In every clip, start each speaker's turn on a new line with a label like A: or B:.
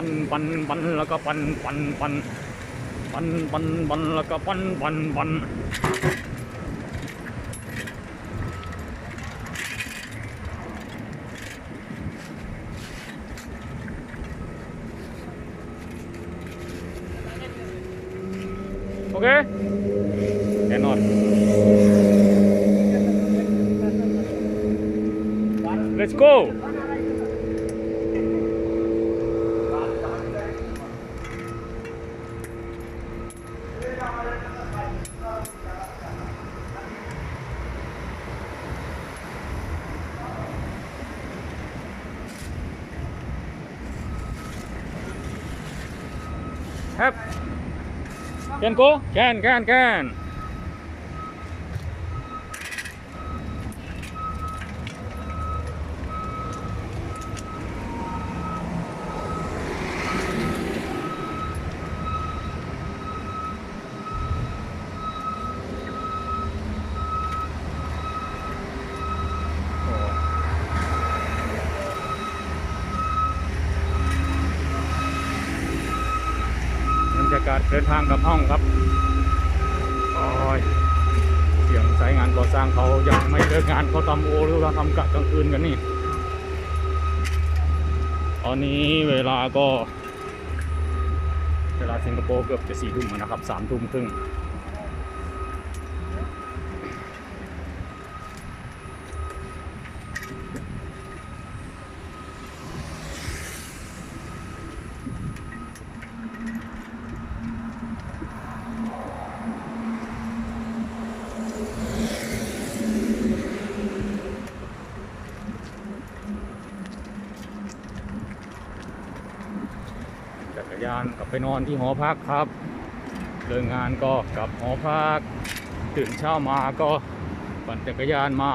A: ปันปันปันแล้วก็ปันปันปันปันปันปันแล้วก็ปันปันปันโอเคแน่นอน let's go ครับแกนโกแกนแกนแกนากาศเดินทางกับห้องครับโอ้ยเสียงสายงานก่อสร้างเขายังไม่เลิกงานเขาทำโอหรือว่าทำกะกลางคืนกันนี่ ตอนนี้เวลาก็ เวลาสิงคโปร์เกือบจะสี่ทุ่มแล้วนะครับสามทุ่มครึ่ง จักรยานกลับไปนอนที่หอพักครับเลิกงานก็กลับหอพัก ตื่นเช้ามาก็ปั่นจักรยานมา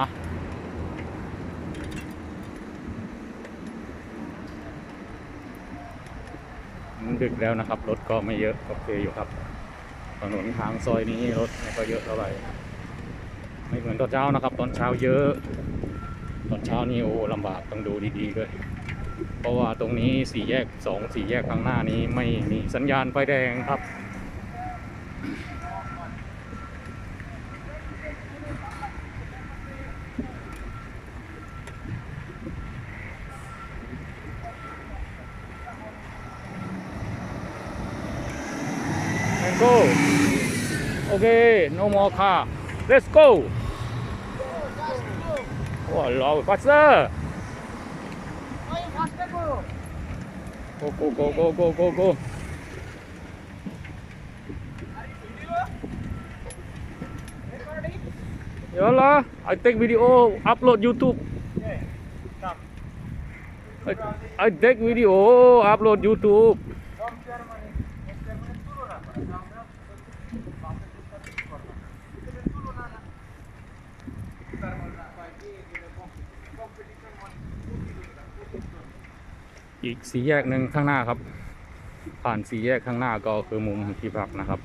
A: มันดึกแล้วนะครับ รถก็ไม่เยอะโอเคอยู่ครับถนนทางซอยนี้รถไม่ก็เยอะเท่าไหร่ไม่เหมือนตอนเช้านะครับ ตอนเช้าเยอะ ตอนเช้านี่โอ้ลำบากต้องดูดีๆเลย เพราะว่าตรงนี้สี่แยกสองสี่แยกข้างหน้านี้ไม่มีสัญญาณไฟแดงครับ and go okay no more car let's go oh lord faster go go go go go go go Yalla, I take video, upload YouTube. I, I take video, upload YouTube. อีกสี่แยกหนึ่งข้างหน้าครับ ผ่านสี่แยกข้างหน้าก็คือมุมที่พักนะครับ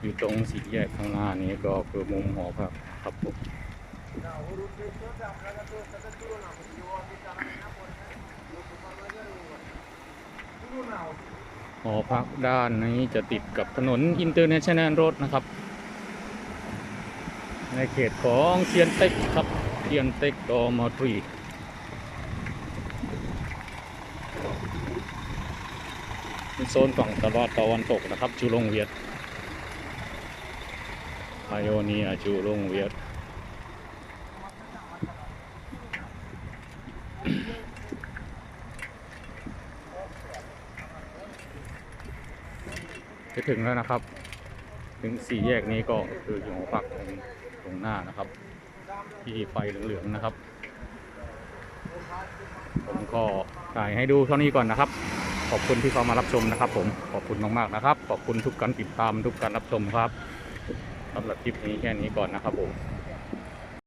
A: อยู่ตรงสี่แยกข้างหน้านี้ก็คือมุมหอพักครับผมหอพักด้านนี้จะติดกับถนนอินเตอร์เนชั่นแนลโรดนะครับ ในเขตของเทียนเต็กครับเทียนเต็กดอมอทรี เป็น โซนฝั่งตะวันตะวันตกนะครับ จูลงเวียดไพโอเนียจูลงเวียดจะถึงแล้วนะครับ ถึงสี่แยกนี้ก็คืออยู่หอพักตรงตรงหน้านะครับ ที่ไฟเหลืองๆนะครับ ผมก็ถ่ายให้ดูเท่านี้ก่อนนะครับ ขอบคุณที่เข้ามารับชมนะครับ ผมขอบคุณมากๆนะครับ ขอบคุณทุกการติดตามทุกการรับชมครับสำหรับคลิปนี้แค่นี้ก่อนนะครับผม